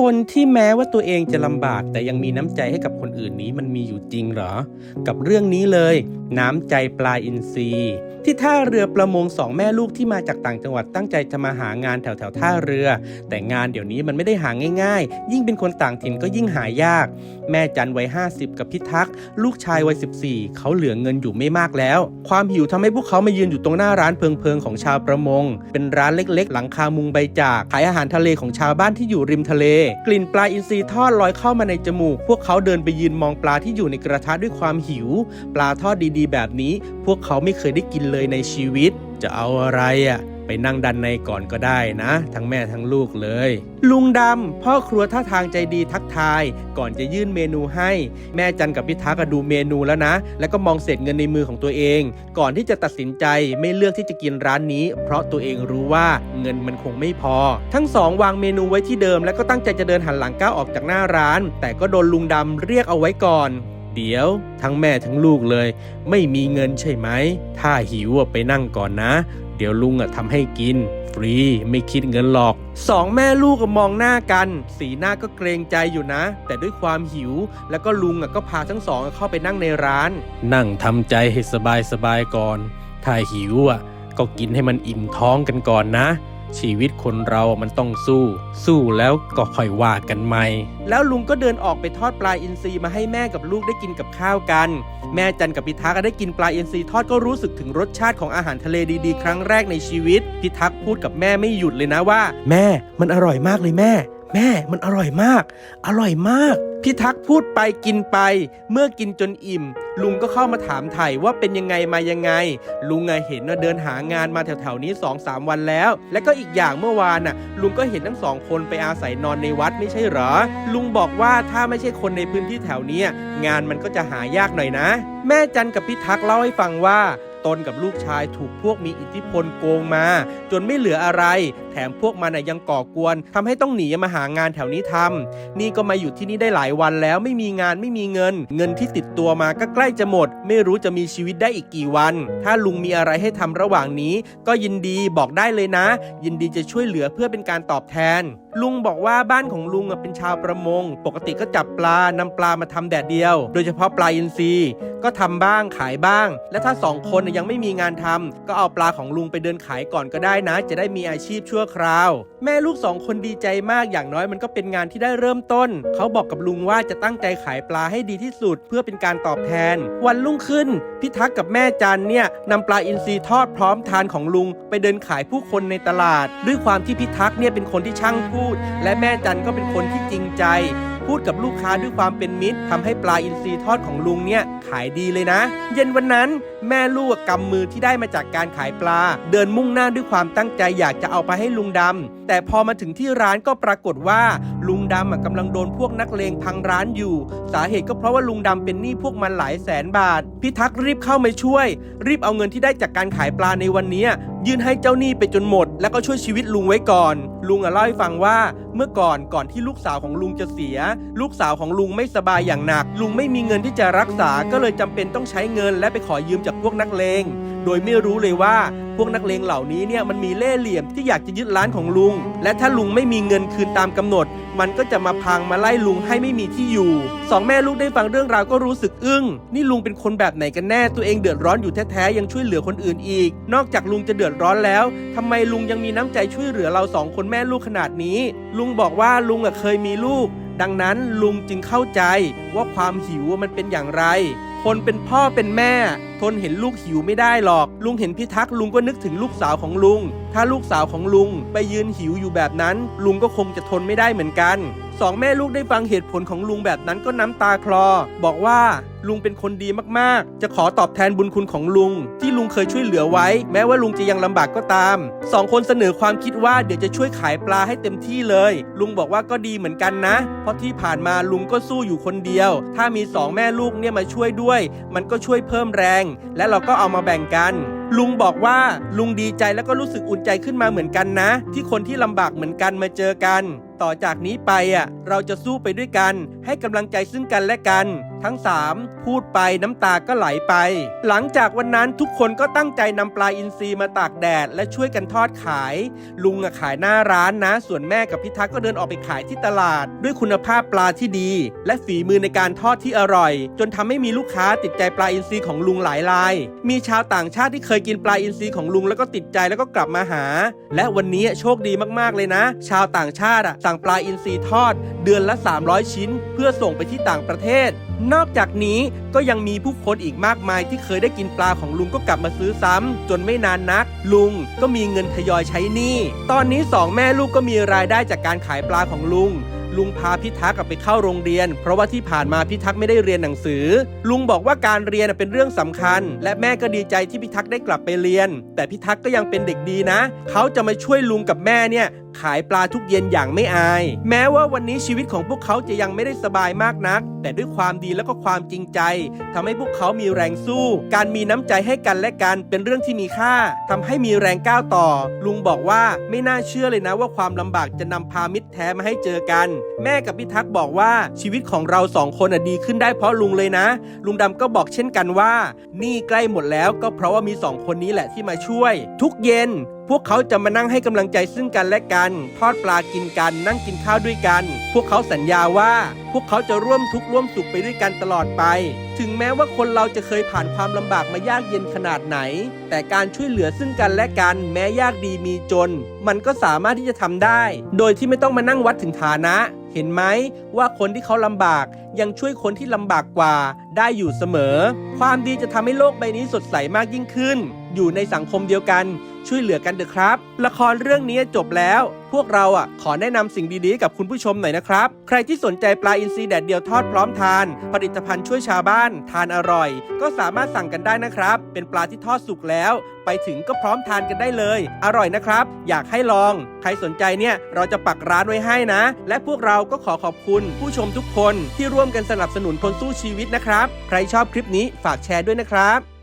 คนที่แม้ว่าตัวเองจะลำบาก แต่ยังมีน้ำใจให้กับคนอื่นนี้มันมีอยู่จริงเหรอ กับเรื่องนี้เลย น้ำใจปลาอินทรีที่ท่าเรือประมงสองแม่ลูกที่มาจากต่างจังหวัดตั้งใจจะมาหางานแถวแถวท่าเรือ แต่งานเดี๋ยวนี้มันไม่ได้หาง่าย ๆ ยิ่งเป็นคนต่างถิ่นก็ยิ่งหายาก แม่จันวัย 50 กับพิทักษ์ลูกชายวัย 14 เขาเหลือเงินอยู่ไม่มากแล้ว ความหิวทำให้พวกเขามายืนอยู่ตรงหน้าร้านเพิงๆของชาวประมง เป็นร้านเล็ก ๆ หลังคามุงใบจากขายอาหารทะเลของชาวบ้านที่อยู่ริมทะเลกลิ่นปลาอินทรีทอดลอยเข้ามาในจมูก พวกเขาเดินไปยืนมองปลาที่อยู่ในกระทะด้วยความหิว ปลาทอดดีๆ แบบนี้ พวกเขาไม่เคยได้กินเลยในชีวิต จะเอาอะไรอะ ไปนั่งดันในก่อนก็ได้นะ ทั้งแม่ทั้งลูกเลย ลุงดำพ่อครัวท่าทางใจดีทักทาย ก่อนจะยื่นเมนูให้ แม่จันกับพิทักษ์อะดูเมนูแล้วนะ แล้วก็มองเศษเงินในมือของตัวเอง ก่อนที่จะตัดสินใจไม่เลือกที่จะกินร้านนี้ เพราะตัวเองรู้ว่าเงินมันคงไม่พอ ทั้งสองวางเมนูไว้ที่เดิม แล้วก็ตั้งใจจะเดินหันหลังก้าวออกจากหน้าร้าน แต่ก็โดนลุงดำเรียกเอาไว้ก่อนเดี๋ยวทั้งแม่ทั้งลูกเลย ไม่มีเงินใช่ไหม ถ้าหิวอะไปนั่งก่อนนะ เดี๋ยวลุงอะทำให้กิน ฟรีไม่คิดเงินหรอกสองแม่ลูกอะมองหน้ากัน สีหน้าก็เกรงใจอยู่นะ แต่ด้วยความหิว แล้วก็ลุงอะก็พาทั้งสองเข้าไปนั่งในร้าน นั่งทำใจให้สบายสบายก่อน ถ้าหิวอะก็กินให้มันอิ่มท้องกันก่อนนะ ชีวิตคนเรามันต้องสู้ สู้แล้วก็ค่อยว่ากันใหม่ แล้วลุงก็เดินออกไปทอดปลาอินทรีมาให้แม่กับลูกได้กินกับข้าวกัน แม่จันกับพิทักษ์ได้กินปลาอินทรีทอดก็รู้สึกถึงรสชาติของอาหารทะเลดีๆ ครั้งแรกในชีวิต พิทักษ์พูดกับแม่ไม่หยุดเลยนะว่า แม่มันอร่อยมากเลยแม่ แม่มันอร่อยมาก อร่อยมากพิทักษ์พูดไปกินไป เมื่อกินจนอิ่ม ลุงก็เข้ามาถามไถ่ว่าเป็นยังไงมายังไง ลุงไงเห็นว่าเดินหางานมาแถวๆนี้2อสามวันแล้ว และก็อีกอย่างเมื่อวานน่ะ ลุงก็เห็นทั้งสองคนไปอาศัยนอนในวัดไม่ใช่เหรอ ลุงบอกว่าถ้าไม่ใช่คนในพื้นที่แถวนี้งานมันก็จะหายากหน่อยนะ แม่จันกับพิทักษ์เล่าให้ฟังว่า ตนกับลูกชายถูกพวกมีอิทธิพลโกงมา จนไม่เหลืออะไร แถมพวกมันยังก่อกวนทำให้ต้องหนีมาหางานแถวนี้ทำนี่ก็มาอยู่ที่นี่ได้หลายวันแล้วไม่มีงานไม่มีเงิน เงินที่ติดตัวมาก็ใกล้จะหมด ไม่รู้จะมีชีวิตได้อีกกี่วัน ถ้าลุงมีอะไรให้ทำระหว่างนี้ ก็ยินดีบอกได้เลยนะ ยินดีจะช่วยเหลือเพื่อเป็นการตอบแทน ลุงบอกว่าบ้านของลุงเป็นชาวประมง ปกติก็จับปลานำปลามาทำแดดเดียว โดยเฉพาะปลาอินทรี ก็ทำบ้างขายบ้าง และถ้าสองคนยังไม่มีงานทำก็เอาปลาของลุงไปเดินขายก่อนก็ได้นะ จะได้มีอาชีพชั่วคราว แม่ลูกสองคนดีใจมากอย่างน้อยมันก็เป็นงานที่ได้เริ่มต้น เขาบอกกับลุงว่าจะตั้งใจขายปลาให้ดีที่สุด เพื่อเป็นการตอบแทน วันรุ่งขึ้น พิทักษ์กับแม่จันเนี่ยนำปลาอินทรีทอดพร้อมทานของลุง ไปเดินขายผู้คนในตลาด ด้วยความที่พิทักษ์เนี่ยเป็นคนที่ช่างพูด และแม่จันก็เป็นคนที่จริงใจ พูดกับลูกค้าด้วยความเป็นมิตรทำให้ปลาอินทรีทอดของลุงเนี่ยขายดีเลยนะ เย็นวันนั้นแม่ลูกกำมือที่ได้มาจากการขายปลา เดินมุ่งหน้าด้วยความตั้งใจอยากจะเอาไปให้ลุงดำแต่พอมาถึงที่ร้านก็ปรากฏว่า ลุงดำอะกำลังโดนพวกนักเลงพังร้านอยู่ สาเหตุก็เพราะว่าลุงดำเป็นหนี้พวกมันหลายแสนบาท พิทักษ์รีบเข้ามาช่วย รีบเอาเงินที่ได้จากการขายปลาในวันนี้ยยื่นให้เจ้าหนี้ไปจนหมด แล้วก็ช่วยชีวิตลุงไว้ก่อน ลุงอะเล่าให้ฟังว่าเมื่อก่อนก่อนที่ลูกสาวของลุงจะเสีย ลูกสาวของลุงไม่สบายอย่างหนัก ลุงไม่มีเงินที่จะรักษาก็เลยจำเป็นต้องใช้เงินและไปขอยืมจากพวกนักเลง โดยไม่รู้เลยว่า พวกนักเลงเหล่านี้เนี่ยมันมีเล่ห์เหลี่ยมที่อยากจะยึดร้านของลุง และถ้าลุงไม่มีเงินคืนตามกำหนด มันก็จะมาพังมาไล่ลุงให้ไม่มีที่อยู่สองแม่ลูกได้ฟังเรื่องราวก็รู้สึกอึ้ง นี่ลุงเป็นคนแบบไหนกันแน่ตัวเองเดือดร้อนอยู่แท้ๆยังช่วยเหลือคนอื่นอีก นอกจากลุงจะเดือดร้อนแล้วทำไมลุงยังมีน้ำใจช่วยเหลือเราสองคนแม่ลูกขนาดนี้ ลุงบอกว่าลุงเคยมีลูก ดังนั้นลุงจึงเข้าใจว่าความหิวมันเป็นอย่างไร คนเป็นพ่อเป็นแม่ ทนเห็นลูกหิวไม่ได้หรอก ลุงเห็นพิทักษ์ลุงก็นึกถึงลูกสาวของลุง ถ้าลูกสาวของลุงไปยืนหิวอยู่แบบนั้น ลุงก็คงจะทนไม่ได้เหมือนกัน สองแม่ลูกได้ฟังเหตุผลของลุงแบบนั้นก็น้ำตาคลอ บอกว่าลุงเป็นคนดีมากๆ จะขอตอบแทนบุญคุณของลุง ที่ลุงเคยช่วยเหลือไว้ แม้ว่าลุงจะยังลำบากก็ตามสองคนเสนอความคิดว่าเดี๋ยวจะช่วยขายปลาให้เต็มที่เลย ลุงบอกว่าก็ดีเหมือนกันนะ เพราะที่ผ่านมาลุงก็สู้อยู่คนเดียว ถ้ามีสองแม่ลูกเนี่ยมาช่วยด้วย มันก็ช่วยเพิ่มแรง และเราก็เอามาแบ่งกันลุงบอกว่าลุงดีใจแล้วก็รู้สึกอุ่นใจขึ้นมาเหมือนกันนะ ที่คนที่ลำบากเหมือนกันมาเจอกันต่อจากนี้ไปอะเราจะสู้ไปด้วยกัน ให้กำลังใจซึ่งกันและกัน ทั้งสามพูดไปน้ำตาก็ไหลไป หลังจากวันนั้นทุกคนก็ตั้งใจนำปลาอินทรีมาตากแดด และช่วยกันทอดขาย ลุงอะขายหน้าร้านนะ ส่วนแม่กับพิทักษ์ก็เดินออกไปขายที่ตลาด ด้วยคุณภาพปลาที่ดี และฝีมือในการทอดที่อร่อย จนทำให้มีลูกค้าติดใจปลาอินทรีของลุงหลายราย มีชาวต่างชาติที่เคยกินปลาอินทรีของลุงแล้วก็ติดใจแล้วก็กลับมาหา และวันนี้โชคดีมากๆเลยนะ ชาวต่างชาติอะสั่งปลาอินทรีทอด เดือนละ 300 ชิ้น เพื่อส่งไปที่ต่างประเทศ นอกจากนี้ก็ยังมีผู้คนอีกมากมายที่เคยได้กินปลาของลุงก็กลับมาซื้อซ้ำจนไม่นานนัก ลุงก็มีเงินทยอยใช้หนี้ตอนนี้สองแม่ลูกก็มีรายได้จากการขายปลาของลุงลุงพาพิทักษ์กลับไปเข้าโรงเรียน เพราะว่าที่ผ่านมาพิทักษ์ไม่ได้เรียนหนังสือ ลุงบอกว่าการเรียนเป็นเรื่องสำคัญ และแม่ก็ดีใจที่พิทักษ์ได้กลับไปเรียน แต่พิทักษ์ก็ยังเป็นเด็กดีนะ เขาจะมาช่วยลุงกับแม่เนี่ย ขายปลาทุกเย็นอย่างไม่อาย แม้ว่าวันนี้ชีวิตของพวกเขาจะยังไม่ได้สบายมากนัก แต่ด้วยความดีและก็ความจริงใจทำให้พวกเขามีแรงสู้ การมีน้ำใจให้กันและกันเป็นเรื่องที่มีค่าทำให้มีแรงก้าวต่อ ลุงบอกว่าไม่น่าเชื่อเลยนะว่าความลำบากจะนำพามิตรแท้มาให้เจอกัน แม่กับพิทักษ์บอกว่าชีวิตของเราสองคนดีขึ้นได้เพราะลุงเลยนะ ลุงดำก็บอกเช่นกันว่า นี่ใกล้หมดแล้วก็เพราะว่ามีสองคนนี้แหละที่มาช่วย ทุกเย็น พวกเขาจะมานั่งให้กำลังใจซึ่งกันและกัน ทอดปลากินกัน นั่งกินข้าวด้วยกัน พวกเขาสัญญาว่า พวกเขาจะร่วมทุกข์ร่วมสุขไปด้วยกันตลอดไป ถึงแม้ว่าคนเราจะเคยผ่านความลำบากมายากเย็นขนาดไหน แต่การช่วยเหลือซึ่งกันและกัน แม้ยากดีมีจน มันก็สามารถที่จะทำได้ โดยที่ไม่ต้องมานั่งวัดถึงฐานะ เห็นไหมว่าคนที่เขาลำบากยังช่วยคนที่ลำบากกว่าได้อยู่เสมอ ความดีจะทำให้โลกใบนี้สดใสมากยิ่งขึ้น อยู่ในสังคมเดียวกัน ช่วยเหลือกันเถอะครับ ละครเรื่องนี้จบแล้ว พวกเราอะขอแนะนำสิ่งดีๆ กับคุณผู้ชมหน่อยนะครับ ใครที่สนใจปลาอินทรีแดดเดียวทอดพร้อมทาน ผลิตภัณฑ์ช่วยชาวบ้าน ทานอร่อย ก็สามารถสั่งกันได้นะครับ เป็นปลาที่ทอดสุกแล้ว ไปถึงก็พร้อมทานกันได้เลย อร่อยนะครับ อยากให้ลอง ใครสนใจเนี่ยเราจะปักร้านไว้ให้นะ และพวกเราก็ขอขอบคุณ ผู้ชมทุกคนที่ร่วมกันสนับสนุนคนสู้ชีวิตนะครับ ใครชอบคลิปนี้ฝากแชร์ด้วยนะครับ